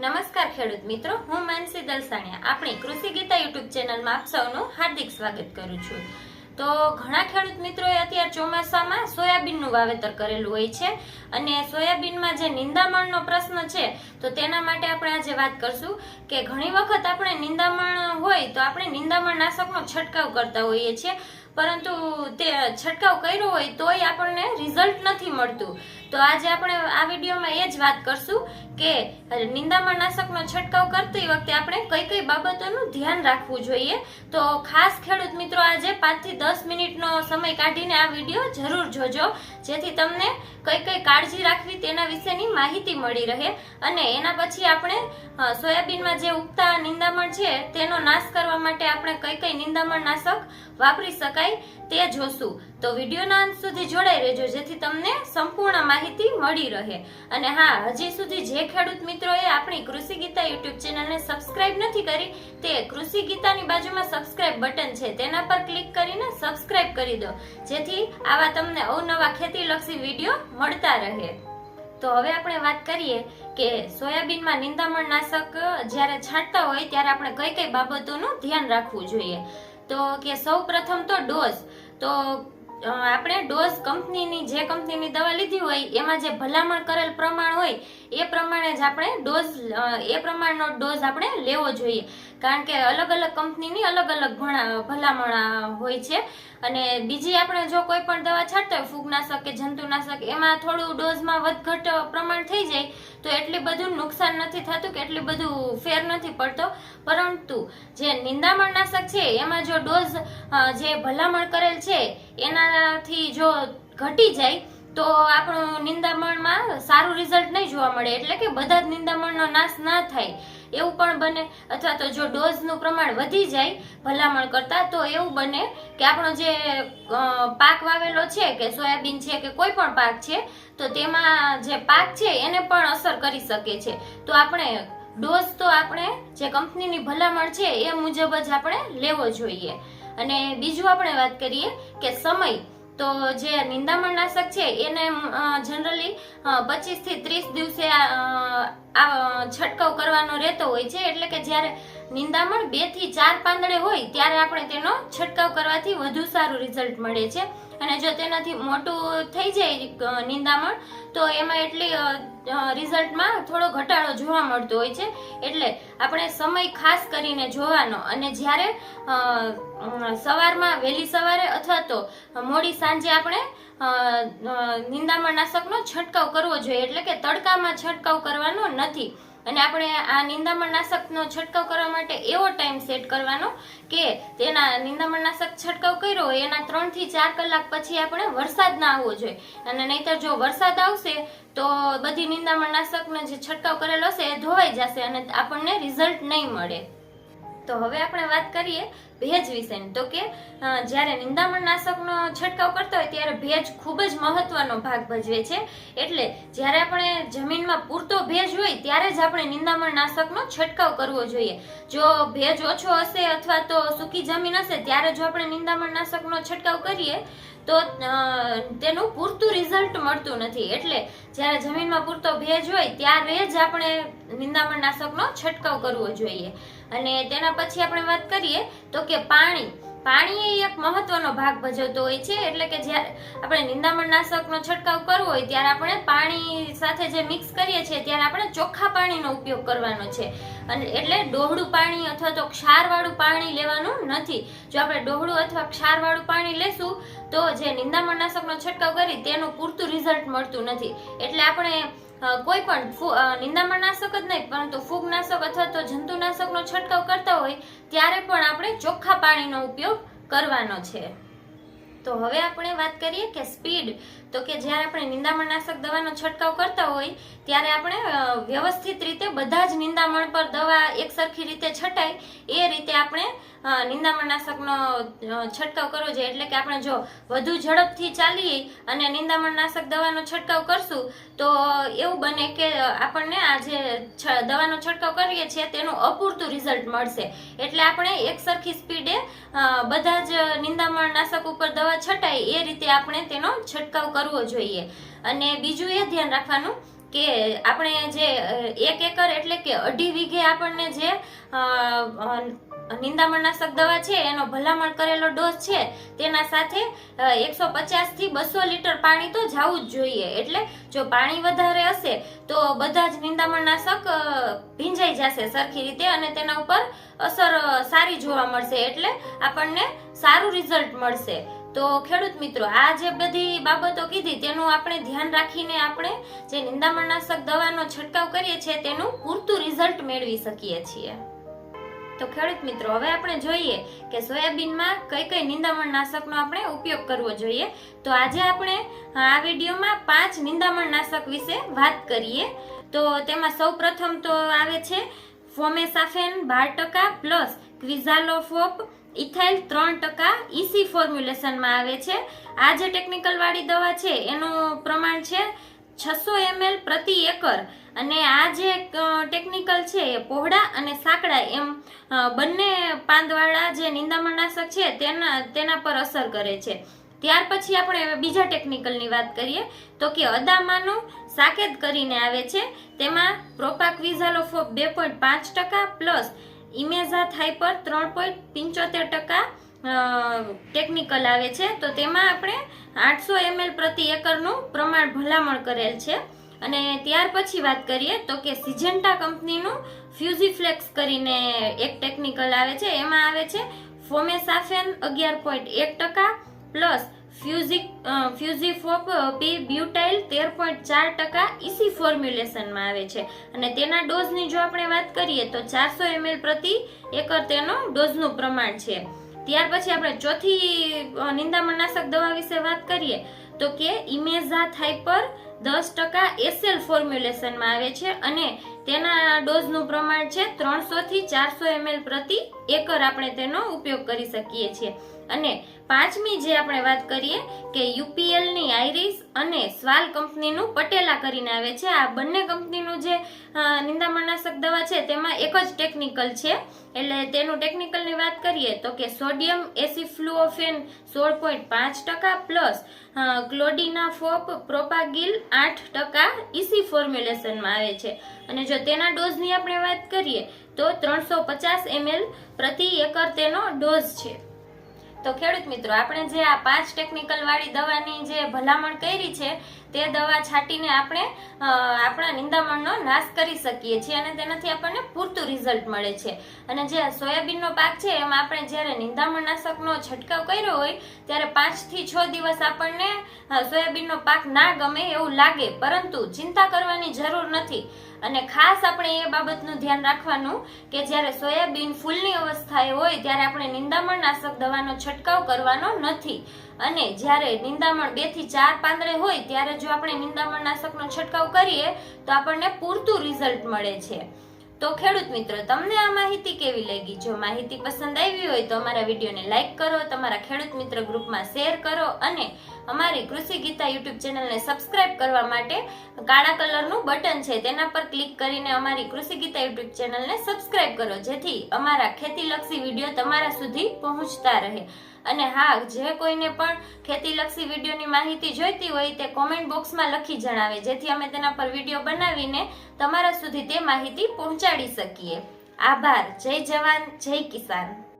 નમસ્કાર ખેડૂત મિત્રો, હું માનસી દલસાણિયા. આપણી કૃષિ ગીતા યુટ્યુબ ચેનલમાં આપ સૌનું હાર્દિક સ્વાગત કરું છું. તો ઘણા ખેડૂત મિત્રોએ અત્યારે ચોમાસામાં સોયાબીનનું વાવેતર કરેલું હોય છે અને સોયાબીનમાં જે નિંદામણનો પ્રશ્ન છે, તો તેના માટે આપણે આજે વાત કરશું કે ઘણી વખત આપણે નિંદામણ હોય તો આપણે નિંદામણ નાશકનો છંટકાવ કરતા હોઈએ છીએ, પરંતુ તે છંટકાવ કર્યો હોય તોય આપણને રિઝલ્ટ નથી મળતું. તો આજે આપણે આ વિડીયોમાં એ જ વાત કરશું કે નિંદામણ નાશકનો છંટકાવ કરતી વખતે આપણે કઈ કઈ બાબતોનું ધ્યાન રાખવું જોઈએ. તો ખાસ ખેડૂત મિત્રો, આજે પાંચથી દસ મિનિટનો સમય કાઢીને આ વીડિયો જરૂર જોજો, જેથી તમને કઈ કઈ કાળજી રાખવી તેના વિશેની માહિતી મળી રહે. અને એના પછી આપણે સોયાબીનમાં જે ઉગતા નિંદામણ છે, તેનો નાશ કરવા માટે આપણે કઈ કઈ નિંદામણ નાશક વાપરી શકાય તે જોશું. તો વિડીયોના અંત સુધી જોડાઈ રહેજો, જેથી તમને સંપૂર્ણ માહિતી મળી રહે. અને હા, હજી સુધી જે ખેડૂત મિત્રોએ આપણી કૃષિ ગીતા યુટ્યુબ ચેનલને સબસ્ક્રાઇબ નથી કરી, તે કૃષિ ગીતાની બાજુમાં સબસ્ક્રાઇબ બટન છે, તેના પર ક્લિક કરીને સબસ્ક્રાઇબ કરી દો, જેથી આવા તમને અવનવા ખેતીલક્ષી વીડિયો મળતા રહે. તો હવે આપણે વાત કરીએ કે સોયાબીનમાં નિંદામણ નાશક જ્યારે છાંટતા હોય, ત્યારે આપણે કઈ કઈ બાબતોનું ધ્યાન રાખવું જોઈએ. તો કે સૌ પ્રથમ તો ડોઝ. તો આપણે ડોઝ કંપનીની જે કંપનીની દવા લીધી હોય એમાં જે ભલામણ કરેલ પ્રમાણ હોય એ પ્રમાણે જ આપણે ડોઝ એ પ્રમાણનો ડોઝ આપણે લેવો જોઈએ. કારણ કે અલગ અલગ કંપનીની અલગ અલગ ભણા- ભલામણ હોય છે. અને બીજી આપણે જો કોઈ પણ દવા છાંટતા હોય, ફૂગનાશક કે જંતુનાશક, એમાં થોડું ડોઝમાં વધઘટ પ્રમાણ થઈ જાય, તો એટલી બધું નુકસાન નથી થતું કે એટલી બધું ફેર નથી પડતો. પરંતુ જે નિંદામણનાશક છે, એમાં જો ડોઝ જે ભલામણ કરેલ છે, એનાથી જો ઘટી જાય તો આપણું નિંદામણમાં સારું રિઝલ્ટ નહીં જોવા મળે. એટલે કે બધા જ નિંદામણનો નાશ ના થાય. એવું પણ બને. અથવા તો જો ડોઝનું પ્રમાણ વધી જાય, ભલામણ કરતાં, તો એવું બને કે આપણો જે પાક વાવેલો છે કે સોયાબીન છે કે કોઈ પણ પાક છે, તો તેમાં જે પાક છે એને પણ અસર કરી શકે છે. તો આપણે ડોઝ તો આપણે જે કંપનીની ભલામણ છે એ મુજબ જ આપણે લેવો જોઈએ. અને બીજું આપણે વાત કરીએ કે સમય. તો જે નિંદામણ નાશક છે, એને જનરલી પચીસથી ત્રીસ દિવસે છંટકાવ કરવાનો રહેતો હોય છે. એટલે કે જ્યારે નિંદામણ બેથી ચાર પાંદડે હોય, ત્યારે આપણે તેનો છંટકાવ કરવાથી વધુ સારું રિઝલ્ટ મળે છે. અને જો તેનાથી મોટું થઈ જાય નિંદામણ, તો એમાં એટલી રિઝલ્ટમાં થોડો ઘટાડો જોવા મળતો હોય છે. એટલે આપણે સમય ખાસ કરીને જોવાનો અને જ્યારે સવારમાં વહેલી સવારે અથવા તો મોડી સાંજે આપણે નિંદામણ નાશકનો છંટકાવ કરવો જોઈએ. એટલે કે તડકામાં છંટકાવ કરવાનો નથી. અને આપણે આ નિંદામણનાશકનો છંટકાવ કરવા માટે એવો ટાઈમ સેટ કરવાનો કે તેના નિંદામણનાશક છંટકાવ કર્યો એના ત્રણથી ચાર કલાક પછી આપણે વરસાદ ના આવવો જોઈએ. અને નહીતર જો વરસાદ આવશે, તો બધી નિંદામણનાશકનો જે છંટકાવ કરેલો હશે, એ ધોવાઈ જશે અને આપણને રિઝલ્ટ નહીં મળે. તો હવે આપણે વાત કરીએ ભેજ વિશેની. તો કે જ્યારે નિંદામણ નાશકનો છંટકાવ કરતા હોય ત્યારે ભેજ ખૂબ જ મહત્વનો ભાગ ભજવે છે. એટલે જ્યારે આપણે જમીનમાં પૂરતો ભેજ હોય ત્યારે જ આપણે નિંદામણ નાશકનો છંટકાવ કરવો જોઈએ. જો ભેજ ઓછો હશે અથવા તો સૂકી જમીન હશે ત્યારે જો આપણે નિંદામણ નાશકનો છંટકાવ કરીએ, તો તેનું પૂરતું રિઝલ્ટ મળતું નથી. એટલે જ્યારે જમીનમાં પૂરતો ભેજ હોય ત્યારે જ આપણે નિંદામણ નાશકનો છંટકાવ કરવો જોઈએ. અને તેના પછી આપણે વાત કરીએ તો કે પાણી. પાણી એ એક મહત્વનો ભાગ ભજવતો હોય છે, એટલે કે જ્યારે આપણે નિંદામણ નાશકનો છંટકાવ કરવો હોય ત્યારે આપણે પાણી સાથે જે મિક્સ કરીએ છીએ ત્યારે આપણે ચોખ્ખા પાણીનો ઉપયોગ કરવાનો છે. અને એટલે ડોહળું પાણી અથવા તો ક્ષારવાળું પાણી લેવાનું નથી. જો આપણે ડોહળું અથવા ક્ષારવાળું પાણી લેશું, તો જે નિંદામણ નાશકનો છંટકાવ કરી તેનું પૂરતું રિઝલ્ટ મળતું નથી. એટલે આપણે કોઈ પણ ફૂ- અ, નિંદામણ નાશક જ નહીં પરંતુ ફૂગનાશક અથવા તો જંતુનાશકનો છંટકાવ કરતા હોય ત્યારે પણ આપણે ચોખ્ખા પાણીનો ઉપયોગ કરવાનો છે. તો હવે આપણે વાત કરીએ કે સ્પીડ. તો કે જ્યારે આપણે નિંદામણ નાશક દવાનો છંટકાવ કરતા હોય ત્યારે આપણે વ્યવસ્થિત રીતે બધા જ નિંદામણ પર દવા એક સરખી રીતે છટાય એ રીતે આપણે અ, નિંદામણ નાશકનો અ, છંટકાવ કરવો જોઈએ. એટલે કે આપણે જો વધુ ઝડપથી ચાલીએ અને નિંદામણનાશક દવાનો છંટકાવ કરશું તો એવું બને કે આપણને આ જે દવાનો છંટકાવ કરીએ છીએ તેનું અપૂરતું રિઝલ્ટ મળશે. એટલે આપણે એક સરખી સ્પીડે બધા જ નિંદામણનાશક ઉપર દવા છટાય એ રીતે આપણે તેનો છંટકાવ કરવો જોઈએ. અને બીજું એ ધ્યાન રાખવાનું કે આપણે જે એક એકર એટલે કે અઢી વીઘે આપણને જે નિંદામણનાશક દવા છે, એનો ભલામણ કરેલો ડોઝ છે, તેના સાથે એકસો પચાસથી બસો લીટર પાણી તો જવું જ જોઈએ. એટલે જો પાણી વધારે હશે, તો બધા જ નિંદામણનાશક ભીંજાઈ જશે સરખી રીતે અને તેના ઉપર અસર સારી જોવા મળશે. એટલે આપણને સારું રિઝલ્ટ મળશે. તો ખેડૂત મિત્રો, આ જે બધી બાબતો કીધી, તેનું આપણે ધ્યાન રાખીને આપણે જે નિંદામણનાશક દવાનો છંટકાવ કરીએ છીએ, તેનું પૂરતું રિઝલ્ટ મેળવી શકીએ છીએ. તો ખેડૂત મિત્રો, હવે આપણે જોઈએ કે સોયાબીનમાં કઈ કઈ નિંદામણનાશકનો આપણે ઉપયોગ કરવો જોઈએ. તો આજે આપણે આ વિડીયોમાં પાંચ નિંદામણનાશક વિશે વાત કરીએ. તો તેમાં સૌ પ્રથમ તો આવે છે ફોમેસાફેન બાર ટકા પ્લસ ક્વિઝાલોફોપ. ઇથાઇલ ત્રણ ટકા ઇસી ફોર્મ્યુલેશનમાં આવે છે. આ જે ટેકનિકલ વાળી દવા છે, એનું પ્રમાણ છે છસો એમએલ પ્રતિ એકર. અને આ જે ટેકનિકલ છે એ પહોળા અને સાંકડા એમ બંને પાંદવાળા જે નિંદામણનાશક છે તેના તેના પર અસર કરે છે. ત્યાર પછી આપણે બીજા ટેકનિકલની વાત કરીએ તો કે અદામાનું સાકેત કરીને આવે છે. તેમાં પ્રોપાક્વિઝાલોફોપ બે પોઈન્ટ પાંચ ટકા પ્લસ ઇમેઝા થાઇપર ત્રણ પોઈન્ટ પંચોતેર ટકા ટેકનિકલ આવે છે. તો તેમાં આપણે આઠસો એમએલ પ્રતિ એકરનું પ્રમાણ ભલામણ કરેલ છે. અને ત્યાર પછી વાત કરીએ તો કે સિજેન્ટા કંપનીનું ફ્યુઝીફ્લેક્સ કરીને એક ટેકનિકલ આવે છે. એમાં આવે છે ફોમેસાફેન અગિયાર પોઈન્ટ એક ટકા પ્લસ ફ્યુઝિક ફ્યુઝીફોપ પી, બ્યુટાઇલ તેર પોઈન્ટ ચાર ટકા ઇસી ફોર્મ્યુલેશનમાં આવે છે. અને તેના ડોઝની જો આપણે વાત કરીએ તો ચારસો એમએલ પ્રતિ એકર તેનો ડોઝનું પ્રમાણ છે. ત્યાર પછી આપણે ચોથી નિંદામણનાશક દવા વિશે વાત કરીએ તો કે ઇમેઝા થાઇપર દસ ટકા એસેલ ફોર્મ્યુલેશનમાં આવે છે અને તેના ડોઝનું પ્રમાણ છે ત્રણસોથી ચારસો એમએલ પ્રતિ એકર આપણે તેનો ઉપયોગ કરી શકીએ છીએ. અને પાંચમી જે આપણે વાત કરીએ કે યુપીએલની આઈરિસ અને સ્વાલ કંપનીનું પટેલા કરીને આવે છે. આ બંને કંપનીનું જે નિંદામણનાશક દવા છે તેમાં એક જ ટેકનિકલ છે. એટલે તેનું ટેકનિકલની વાત કરીએ તો કે સોડિયમ એસિફ્લુઓફેન સોળ પોઈન્ટ પાંચ ટકા પ્લસ ક્લોડિના ફોપ પ્રોપાગિલ આઠ ટકા ઇસી ફોર્મ્યુલેશનમાં આવે છે. અને જો તેના ડોઝની આપણે વાત કરીએ તો ત્રણસો પચાસ એમએલ પ્રતિ એકર તેનો ડોઝ છે. તો ખેડૂત મિત્રો આપણે જે આ પાંચ ટેકનિકલ વાળી દવાની જે ભલામણ કરી છે તે દવા છાંટીને આપણે આપણા નિંદામણનો નાશ કરી શકીએ છીએ અને તેનાથી આપણને પૂરતું રિઝલ્ટ મળે છે. અને જે સોયાબીનનો પાક છે, એમાં આપણે જ્યારે નિંદામણનાશકનો છંટકાવ કર્યો હોય, ત્યારે પાંચથી છ દિવસ આપણને સોયાબીનનો પાક ના ગમે એવું લાગે, પરંતુ ચિંતા કરવાની જરૂર નથી. અને ખાસ આપણે એ બાબતનું ધ્યાન રાખવાનું કે જ્યારે સોયાબીન ફૂલની અવસ્થાએ હોય, ત્યારે આપણે નિંદામણનાશક દવાનો છંટકાવ કરવાનો નથી. અને જ્યારે નિંદામણ બેથી ચાર પાંદડે હોય, ત્યારે જો આપણે નિંદામણનાશકનો છંટકાવ કરીએ, તો આપણને પૂરતું રિઝલ્ટ મળે છે. તો ખેડૂત મિત્રો, તમને આ માહિતી કેવી લાગી? જો માહિતી પસંદ આવી હોય, તો અમારા વિડીયોને લાઈક કરો, તમારા ખેડૂત મિત્ર ગ્રુપમાં શેર કરો અને અમારી કૃષિ ગીતા યુટ્યુબ ચેનલને સબસ્ક્રાઇબ કરવા માટે કાળા કલરનું બટન છે, તેના પર ક્લિક કરીને અમારી કૃષિ ગીતા યુટ્યુબ ચેનલને સબસ્ક્રાઇબ કરો, જેથી અમારા ખેતીલક્ષી વીડિયો તમારા સુધી પહોંચતા રહે. અને હા, જે કોઈને પણ ખેતીલક્ષી વિડીયોની માહિતી જોઈતી હોય, તે કોમેન્ટ બોક્સમાં લખી જણાવે, જેથી અમે તેના પર વીડિયો બનાવીને તમારા સુધી તે માહિતી પહોંચાડી શકીએ. આભાર. જય જવાન, જય કિસાન.